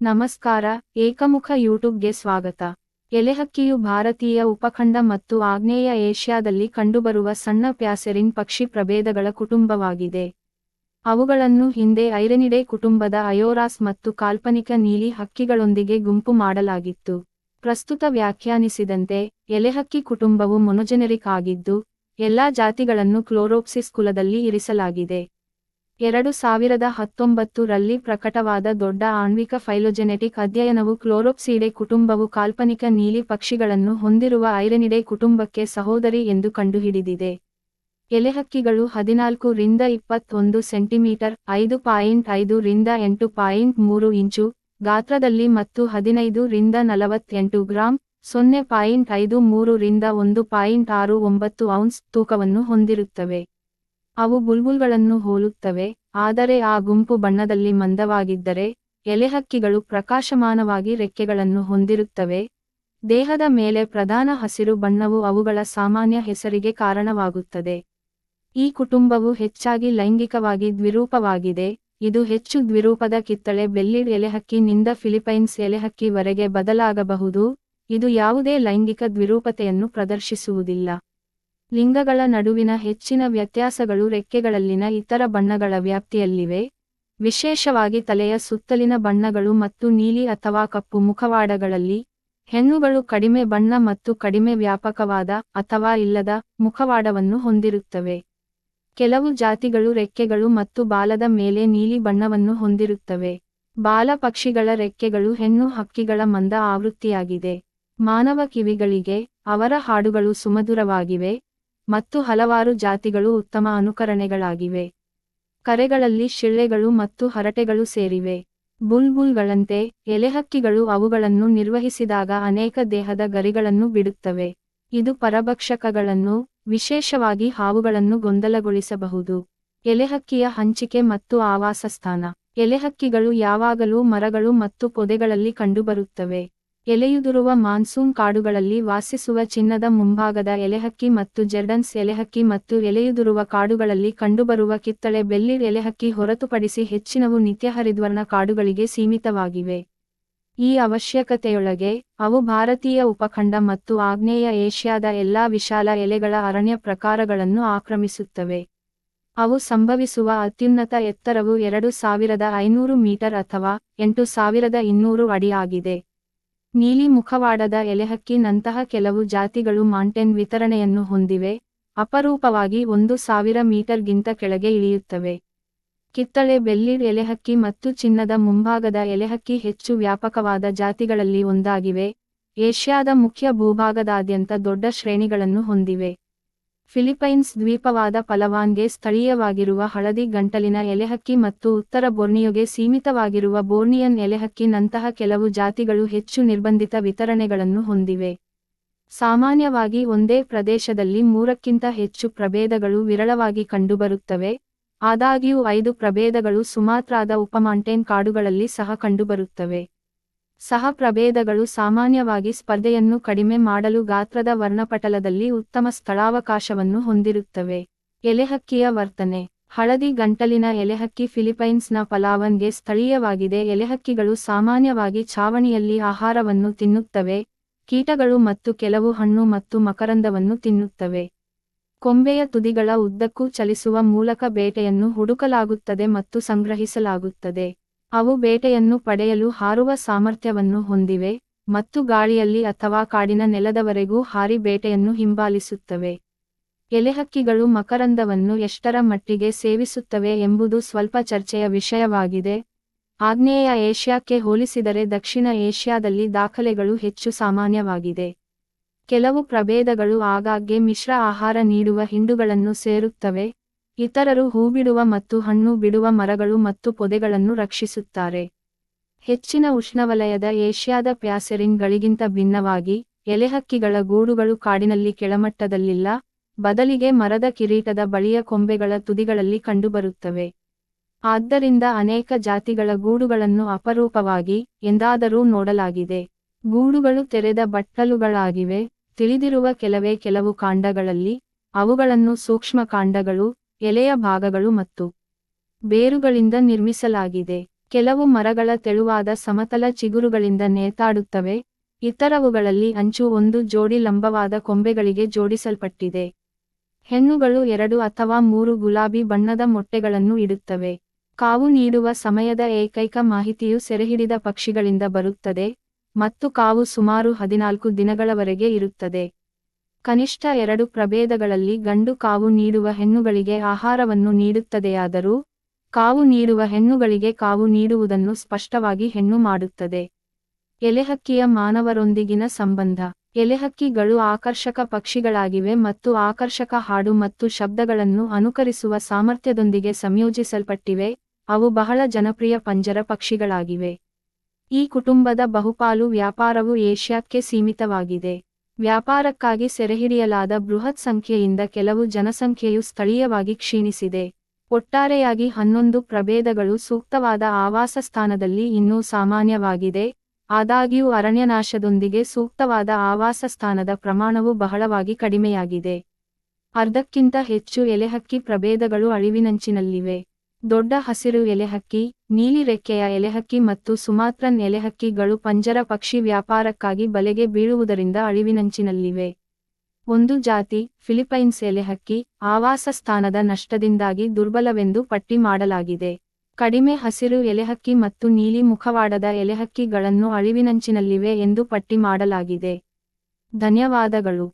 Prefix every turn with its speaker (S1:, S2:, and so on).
S1: ನಮಸ್ಕಾರ, ಏಕಮುಖ ಯೂಟ್ಯೂಬ್ಗೆ ಸ್ವಾಗತ. ಎಲೆಹಕ್ಕಿಯು ಭಾರತೀಯ ಉಪಖಂಡ ಮತ್ತು ಆಗ್ನೇಯ ಏಷ್ಯಾದಲ್ಲಿ ಕಂಡುಬರುವ ಸಣ್ಣ ಪ್ಯಾಸೆರಿನ್ ಪಕ್ಷಿ ಪ್ರಭೇದಗಳ ಕುಟುಂಬವಾಗಿದೆ. ಅವುಗಳನ್ನು ಹಿಂದೆ ಐರನಿಡೆ ಕುಟುಂಬದ ಅಯೋರಾಸ್ ಮತ್ತು ಕಾಲ್ಪನಿಕ ನೀಲಿ ಹಕ್ಕಿಗಳೊಂದಿಗೆ ಗುಂಪು ಮಾಡಲಾಗಿತ್ತು. ಪ್ರಸ್ತುತ ವ್ಯಾಖ್ಯಾನಿಸಿದಂತೆ ಎಲೆಹಕ್ಕಿ ಕುಟುಂಬವು ಮೊನೊಜೆನೆರಿಕ್ ಆಗಿದ್ದು, ಎಲ್ಲಾ ಜಾತಿಗಳನ್ನು ಕ್ಲೋರೋಪ್ಸಿಸ್ ಕುಲದಲ್ಲಿ ಇರಿಸಲಾಗಿದೆ. ಎರಡು ಸಾವಿರದ ಹತ್ತೊಂಬತ್ತು ರಲ್ಲಿ ಪ್ರಕಟವಾದ ದೊಡ್ಡ ಆಣ್ವಿಕ ಫೈಲೋಜೆನೆಟಿಕ್ ಅಧ್ಯಯನವು ಕ್ಲೋರೋಪ್ಸಿಡೆ ಕುಟುಂಬವು ಕಾಲ್ಪನಿಕ ನೀಲಿ ಪಕ್ಷಿಗಳನ್ನು ಹೊಂದಿರುವ ಐರನಿಡೆ ಕುಟುಂಬಕ್ಕೆ ಸಹೋದರಿ ಎಂದು ಕಂಡುಹಿಡಿದಿದೆ. ಎಲೆಹಕ್ಕಿಗಳು ಹದಿನಾಲ್ಕು ರಿಂದ ಇಪ್ಪತ್ತೊಂದು ಸೆಂಟಿಮೀಟರ್, ಐದು ಪಾಯಿಂಟ್ ಐದು ರಿಂದ ಎಂಟು ಪಾಯಿಂಟ್ ಮೂರು ಇಂಚು, ಗಾತ್ರದಲ್ಲಿ ಮತ್ತು ಹದಿನೈದು ರಿಂದ ನಲವತ್ತೆಂಟು ಗ್ರಾಂ, ಸೊನ್ನೆ ಪಾಯಿಂಟ್ ಐದು ಮೂರು ರಿಂದ ಒಂದು ಪಾಯಿಂಟ್ ಆರು ಒಂಬತ್ತು ಔನ್ಸ್ ತೂಕವನ್ನು ಹೊಂದಿರುತ್ತವೆ. ಅವು ಬುಲ್ಬುಲ್ಗಳನ್ನು ಹೋಲುತ್ತವೆ, ಆದರೆ ಆ ಗುಂಪು ಬಣ್ಣದಲ್ಲಿ ಮಂದವಾಗಿದ್ದರೆ, ಎಲೆಹಕ್ಕಿಗಳು ಪ್ರಕಾಶಮಾನವಾಗಿ ರೆಕ್ಕೆಗಳನ್ನು ಹೊಂದಿರುತ್ತವೆ. ದೇಹದ ಮೇಲೆ ಪ್ರಧಾನ ಹಸಿರು ಬಣ್ಣವು ಅವುಗಳ ಸಾಮಾನ್ಯ ಹೆಸರಿಗೆ ಕಾರಣವಾಗುತ್ತದೆ. ಈ ಕುಟುಂಬವು ಹೆಚ್ಚಾಗಿ ಲೈಂಗಿಕವಾಗಿ ದ್ವಿರೂಪವಾಗಿದೆ. ಇದು ಹೆಚ್ಚು ದ್ವಿರೂಪದ ಕಿತ್ತಳೆ ಬೆಲ್ಲಿಡ್ ಎಲೆಹಕ್ಕಿ ನಿಂದ ಫಿಲಿಪೈನ್ಸ್ ಎಲೆಹಕ್ಕಿ ವರೆಗೆ ಬದಲಾಗಬಹುದು. ಇದು ಯಾವುದೇ ಲೈಂಗಿಕ ದ್ವಿರೂಪತೆಯನ್ನು ಪ್ರದರ್ಶಿಸುವುದಿಲ್ಲ. ಲಿಂಗಗಳ ನಡುವಿನ ಹೆಚ್ಚಿನ ವ್ಯತ್ಯಾಸಗಳು ರೆಕ್ಕೆಗಳಲ್ಲಿನ ಇತರ ಬಣ್ಣಗಳ ವ್ಯಾಪ್ತಿಯಲ್ಲಿವೆ. ವಿಶೇಷವಾಗಿ ತಲೆಯ ಸುತ್ತಲಿನ ಬಣ್ಣಗಳು ಮತ್ತು ನೀಲಿ ಅಥವಾ ಕಪ್ಪು ಮುಖವಾಡಗಳಲ್ಲಿ ಹೆಣ್ಣುಗಳು ಕಡಿಮೆ ಬಣ್ಣ ಮತ್ತು ಕಡಿಮೆ ವ್ಯಾಪಕವಾದ ಅಥವಾ ಇಲ್ಲದ ಮುಖವಾಡವನ್ನು ಹೊಂದಿರುತ್ತವೆ. ಕೆಲವು ಜಾತಿಗಳು ರೆಕ್ಕೆಗಳು ಮತ್ತು ಬಾಲದ ಮೇಲೆ ನೀಲಿ ಬಣ್ಣವನ್ನು ಹೊಂದಿರುತ್ತವೆ. ಬಾಲ ಪಕ್ಷಿಗಳ ರೆಕ್ಕೆಗಳು ಹೆಣ್ಣು ಹಕ್ಕಿಗಳ ಮಂದ ಆವೃತ್ತಿಯಾಗಿದೆ. ಮಾನವ ಕಿವಿಗಳಿಗೆ ಅವರ ಹಾಡುಗಳು ಸುಮಧುರವಾಗಿವೆ. ಮತ್ತು ಹಲವಾರು ಜಾತಿಗಳು ಉತ್ತಮ ಅನುಕರಣೆಗಳಾಗಿವೆ. ಕರೆಗಳಲ್ಲಿ ಶಿಳ್ಳೆಗಳು ಮತ್ತು ಹರಟೆಗಳು ಸೇರಿವೆ. ಬುಲ್ಬುಲ್ಗಳಂತೆ ಎಲೆಹಕ್ಕಿಗಳು ಅವುಗಳನ್ನು ನಿರ್ವಹಿಸಿದಾಗ ಅನೇಕ ದೇಹದ ಗರಿಗಳನ್ನು ಬಿಡುತ್ತವೆ. ಇದು ಪರಭಕ್ಷಕಗಳನ್ನು, ವಿಶೇಷವಾಗಿ ಹಾವುಗಳನ್ನು ಗೊಂದಲಗೊಳಿಸಬಹುದು. ಎಲೆಹಕ್ಕಿಯ ಹಂಚಿಕೆ ಮತ್ತು ಆವಾಸಸ್ಥಾನ. ಎಲೆಹಕ್ಕಿಗಳು ಯಾವಾಗಲೂ ಮರಗಳು ಮತ್ತು ಪೊದೆಗಳಲ್ಲಿ ಕಂಡುಬರುತ್ತವೆ. ಎಲೆಯುದುರುವ ಮಾನ್ಸೂನ್ ಕಾಡುಗಳಲ್ಲಿ ವಾಸಿಸುವ ಚಿನ್ನದ ಮುಂಭಾಗದ ಎಲೆಹಕ್ಕಿ ಮತ್ತು ಜೆರ್ಡನ್ಸ್ ಎಲೆಹಕ್ಕಿ ಮತ್ತು ಎಲೆಯುದುರುವ ಕಾಡುಗಳಲ್ಲಿ ಕಂಡುಬರುವ ಕಿತ್ತಳೆ ಬೆಲ್ಲಿರ್ ಎಲೆಹಕ್ಕಿ ಹೊರತುಪಡಿಸಿ ಹೆಚ್ಚಿನವು ನಿತ್ಯಹರಿದ್ವರ್ಣ ಕಾಡುಗಳಿಗೆ ಸೀಮಿತವಾಗಿವೆ. ಈ ಅವಶ್ಯಕತೆಯೊಳಗೆ, ಅವು ಭಾರತೀಯ ಉಪಖಂಡ ಮತ್ತು ಆಗ್ನೇಯ ಏಷ್ಯಾದ ಎಲ್ಲಾ ವಿಶಾಲ ಎಲೆಗಳ ಅರಣ್ಯ ಪ್ರಕಾರಗಳನ್ನು ಆಕ್ರಮಿಸುತ್ತವೆ. ಅವು ಸಂಭವಿಸುವ ಅತ್ಯುನ್ನತ ಎತ್ತರವು ಎರಡು ಸಾವಿರದ ಐನೂರು ಮೀಟರ್ ಅಥವಾ ಎಂಟು ಸಾವಿರದ ಇನ್ನೂರು ಅಡಿ ಆಗಿದೆ. ನೀಲಿ ಮುಖವಾಡದ ಎಲೆಹಕ್ಕಿ ನಂತಹ ಕೆಲವು ಜಾತಿಗಳು ಮಾಂಟೆನ್ ವಿತರಣೆಯನ್ನು ಹೊಂದಿವೆ, ಅಪರೂಪವಾಗಿ ಒಂದು ಸಾವಿರ ಮೀಟರ್ಗಿಂತ ಕೆಳಗೆ ಇಳಿಯುತ್ತವೆ. ಕಿತ್ತಳೆ ಬೆಲ್ಲಿರ್ ಎಲೆಹಕ್ಕಿ ಮತ್ತು ಚಿನ್ನದ ಮುಂಭಾಗದ ಎಲೆಹಕ್ಕಿ ಹೆಚ್ಚು ವ್ಯಾಪಕವಾದ ಜಾತಿಗಳಲ್ಲಿ ಒಂದಾಗಿವೆ, ಏಷ್ಯಾದ ಮುಖ್ಯ ಭೂಭಾಗದಾದ್ಯಂತ ದೊಡ್ಡ ಶ್ರೇಣಿಗಳನ್ನು ಹೊಂದಿವೆ. ಫಿಲಿಪೈನ್ಸ್ ದ್ವೀಪವಾದ ಪಲವಾನ್ಗೆ ಸ್ಥಳೀಯವಾಗಿರುವ ಹಳದಿ ಗಂಟಲಿನ ಎಲೆಹಕ್ಕಿ ಮತ್ತು ಉತ್ತರ ಬೋರ್ನಿಯೋಗೆ ಸೀಮಿತವಾಗಿರುವ ಬೋರ್ನಿಯನ್ ಎಲೆಹಕ್ಕಿನಂತಹ ಕೆಲವು ಜಾತಿಗಳು ಹೆಚ್ಚು ನಿರ್ಬಂಧಿತ ವಿತರಣೆಗಳನ್ನು ಹೊಂದಿವೆ. ಸಾಮಾನ್ಯವಾಗಿ ಒಂದೇ ಪ್ರದೇಶದಲ್ಲಿ ಮೂರಕ್ಕಿಂತ ಹೆಚ್ಚು ಪ್ರಭೇದಗಳು ವಿರಳವಾಗಿ ಕಂಡುಬರುತ್ತವೆ. ಆದಾಗ್ಯೂ ಐದು ಪ್ರಭೇದಗಳು ಸುಮಾತ್ರಾದ ಉಪಮಾಂಟೇನ್ ಕಾಡುಗಳಲ್ಲಿ ಸಹ ಕಂಡುಬರುತ್ತವೆ. ಸಹ ಪ್ರಭೇದಗಳು ಸಾಮಾನ್ಯವಾಗಿ ಸ್ಪರ್ಧೆಯನ್ನು ಕಡಿಮೆ ಮಾಡಲು ಗಾತ್ರದ ವರ್ಣಪಟಲದಲ್ಲಿ ಉತ್ತಮ ಸ್ಥಳಾವಕಾಶವನ್ನು ಹೊಂದಿರುತ್ತವೆ. ಎಲೆಹಕ್ಕಿಯ ವರ್ತನೆ. ಹಳದಿ ಗಂಟಲಿನ ಎಲೆಹಕ್ಕಿ ಫಿಲಿಪೈನ್ಸ್ನ ಪಲಾವನ್ಗೆ ಸ್ಥಳೀಯವಾಗಿದೆ. ಎಲೆಹಕ್ಕಿಗಳು ಸಾಮಾನ್ಯವಾಗಿ ಛಾವಣಿಯಲ್ಲಿ ಆಹಾರವನ್ನು ತಿನ್ನುತ್ತವೆ. ಕೀಟಗಳು ಮತ್ತು ಕೆಲವು ಹಣ್ಣು ಮತ್ತು ಮಕರಂದವನ್ನು ತಿನ್ನುತ್ತವೆ. ಕೊಂಬೆಯ ತುದಿಗಳ ಉದ್ದಕ್ಕೂ ಚಲಿಸುವ ಮೂಲಕ ಬೇಟೆಯನ್ನು ಹುಡುಕಲಾಗುತ್ತದೆ ಮತ್ತು ಸಂಗ್ರಹಿಸಲಾಗುತ್ತದೆ. ಅವು ಬೇಟೆಯನ್ನು ಪಡೆಯಲು ಹಾರುವ ಸಾಮರ್ಥ್ಯವನ್ನು ಹೊಂದಿವೆ ಮತ್ತು ಗಾಳಿಯಲ್ಲಿ ಅಥವಾ ಕಾಡಿನ ನೆಲದವರೆಗೂ ಹಾರಿ ಬೇಟೆಯನ್ನು ಹಿಂಬಾಲಿಸುತ್ತವೆ. ಎಲೆಹಕ್ಕಿಗಳು ಮಕರಂದವನ್ನು ಎಷ್ಟರ ಮಟ್ಟಿಗೆ ಸೇವಿಸುತ್ತವೆ ಎಂಬುದು ಸ್ವಲ್ಪ ಚರ್ಚೆಯ ವಿಷಯವಾಗಿದೆ. ಆಗ್ನೇಯ ಏಷ್ಯಾಕ್ಕೆ ಹೋಲಿಸಿದರೆ ದಕ್ಷಿಣ ಏಷ್ಯಾದಲ್ಲಿ ದಾಖಲೆಗಳು ಹೆಚ್ಚು ಸಾಮಾನ್ಯವಾಗಿದೆ. ಕೆಲವು ಪ್ರಭೇದಗಳು ಆಗಾಗ್ಗೆ ಮಿಶ್ರ ಆಹಾರ ನೀಡುವ ಹಿಂಡುಗಳನ್ನು ಸೇರುತ್ತವೆ. ಇತರರು ಹೂಬಿಡುವ ಮತ್ತು ಹಣ್ಣು ಬಿಡುವ ಮರಗಳು ಮತ್ತು ಪೊದೆಗಳನ್ನು ರಕ್ಷಿಸುತ್ತಾರೆ. ಹೆಚ್ಚಿನ ಉಷ್ಣವಲಯದ ಏಷ್ಯಾದ ಪ್ಯಾಸೆರಿನ್ಗಳಿಗಿಂತ ಭಿನ್ನವಾಗಿ, ಎಲೆಹಕ್ಕಿಗಳ ಗೂಡುಗಳು ಕಾಡಿನಲ್ಲಿ ಕೆಳಮಟ್ಟದಲ್ಲಿಲ್ಲ, ಬದಲಿಗೆ ಮರದ ಕಿರೀಟದ ಬಳಿಯ ಕೊಂಬೆಗಳ ತುದಿಗಳಲ್ಲಿ ಕಂಡುಬರುತ್ತವೆ. ಆದ್ದರಿಂದ ಅನೇಕ ಜಾತಿಗಳ ಗೂಡುಗಳನ್ನು ಅಪರೂಪವಾಗಿ, ಎಂದಾದರೂ ನೋಡಲಾಗಿದೆ. ಗೂಡುಗಳು ತೆರೆದ ಬಟ್ಟಲುಗಳಾಗಿವೆ, ತಿಳಿದಿರುವ ಕೆಲವೇ ಕೆಲವು ಕಾಂಡಗಳಲ್ಲಿ, ಅವುಗಳನ್ನು ಸೂಕ್ಷ್ಮ ಕಾಂಡಗಳು ಎಲೆಯ ಭಾಗಗಳು ಮತ್ತು ಬೇರುಗಳಿಂದ ನಿರ್ಮಿಸಲಾಗಿದೆ. ಕೆಲವು ಮರಗಳ ತೆಳುವಾದ ಸಮತಲ ಚಿಗುರುಗಳಿಂದ ನೇತಾಡುತ್ತವೆ. ಇತರವುಗಳಲ್ಲಿ ಅಂಚು ಒಂದು ಜೋಡಿ ಲಂಬವಾದ ಕೊಂಬೆಗಳಿಗೆ ಜೋಡಿಸಲ್ಪಟ್ಟಿದೆ. ಹೆಣ್ಣುಗಳು ಎರಡು ಅಥವಾ ಮೂರು ಗುಲಾಬಿ ಬಣ್ಣದ ಮೊಟ್ಟೆಗಳನ್ನು ಇಡುತ್ತವೆ. ಕಾವು ನೀಡುವ ಸಮಯದ ಏಕೈಕ ಮಾಹಿತಿಯು ಸೆರೆಹಿಡಿದ ಪಕ್ಷಿಗಳಿಂದ ಬರುತ್ತದೆ ಮತ್ತು ಕಾವು ಸುಮಾರು ಹದಿನಾಲ್ಕು ದಿನಗಳವರೆಗೆ ಇರುತ್ತದೆ. ಕನಿಷ್ಠ ಎರಡು ಪ್ರಭೇದಗಳಲ್ಲಿ ಗಂಡು ಕಾವು ನೀಡುವ ಹೆಣ್ಣುಗಳಿಗೆ ಆಹಾರವನ್ನು ನೀಡುತ್ತದೆಯಾದರೂ, ಕಾವು ನೀಡುವ ಹೆಣ್ಣುಗಳಿಗೆ ಕಾವು ನೀಡುವುದನ್ನು ಸ್ಪಷ್ಟವಾಗಿ ಹೆಣ್ಣು ಮಾಡುತ್ತದೆ. ಎಲೆಹಕ್ಕಿಯ ಮಾನವರೊಂದಿಗಿನ ಸಂಬಂಧ. ಎಲೆಹಕ್ಕಿಗಳು ಆಕರ್ಷಕ ಪಕ್ಷಿಗಳಾಗಿವೆ ಮತ್ತು ಆಕರ್ಷಕ ಹಾಡು ಮತ್ತು ಶಬ್ದಗಳನ್ನು ಅನುಕರಿಸುವ ಸಾಮರ್ಥ್ಯದೊಂದಿಗೆ ಸಂಯೋಜಿಸಲ್ಪಟ್ಟಿವೆ, ಅವು ಬಹಳ ಜನಪ್ರಿಯ ಪಂಜರ ಪಕ್ಷಿಗಳಾಗಿವೆ. ಈ ಕುಟುಂಬದ ಬಹುಪಾಲು ವ್ಯಾಪಾರವು ಏಷ್ಯಾಕ್ಕೆ ಸೀಮಿತವಾಗಿದೆ. ವ್ಯಾಪಾರಕ್ಕಾಗಿ ಸೆರೆಹಿಡಿಯಲಾದ ಬೃಹತ್ ಸಂಖ್ಯೆಯಿಂದ ಕೆಲವು ಜನಸಂಖ್ಯೆಯು ಸ್ಥಳೀಯವಾಗಿ ಕ್ಷೀಣಿಸಿದೆ. ಒಟ್ಟಾರೆಯಾಗಿ ಹನ್ನೊಂದು ಪ್ರಭೇದಗಳು ಸೂಕ್ತವಾದ ಆವಾಸ ಸ್ಥಾನದಲ್ಲಿ ಇನ್ನೂ ಸಾಮಾನ್ಯವಾಗಿದೆ. ಆದಾಗ್ಯೂ ಅರಣ್ಯನಾಶದೊಂದಿಗೆ ಸೂಕ್ತವಾದ ಆವಾಸ ಸ್ಥಾನದ ಪ್ರಮಾಣವು ಬಹಳವಾಗಿ ಕಡಿಮೆಯಾಗಿದೆ. ಅರ್ಧಕ್ಕಿಂತ ಹೆಚ್ಚು ಎಲೆಹಕ್ಕಿ ಪ್ರಭೇದಗಳು ಅಳಿವಿನಂಚಿನಲ್ಲಿವೆ. ದೊಡ್ಡ ಹಸಿರು ಎಲೆಹಕ್ಕಿ ನೀಲಿ ರೆಕ್ಕೆಯ ಎಲೆಹಕ್ಕಿ ಮತ್ತು ಸುಮಾತ್ರನ್ ಎಲೆಹಕ್ಕಿಗಳು ಪಂಜರ ಪಕ್ಷಿ ವ್ಯಾಪಾರಕ್ಕಾಗಿ ಬಲೆಗೆ ಬೀಳುವುದರಿಂದ ಅಳಿವಿನಂಚಿನಲ್ಲಿವೆ. ಒಂದು ಜಾತಿ, ಫಿಲಿಪೈನ್ಸ್ ಎಲೆಹಕ್ಕಿ, ಆವಾಸ ಸ್ಥಾನದ ನಷ್ಟದಿಂದಾಗಿ ದುರ್ಬಲವೆಂದು ಪಟ್ಟಿ ಮಾಡಲಾಗಿದೆ. ಕಡಿಮೆ ಹಸಿರು ಎಲೆಹಕ್ಕಿ ಮತ್ತು ನೀಲಿ ಮುಖವಾಡದ ಎಲೆಹಕ್ಕಿಗಳನ್ನು ಅಳಿವಿನಂಚಿನಲ್ಲಿವೆ ಎಂದು ಪಟ್ಟಿ ಮಾಡಲಾಗಿದೆ. ಧನ್ಯವಾದಗಳು.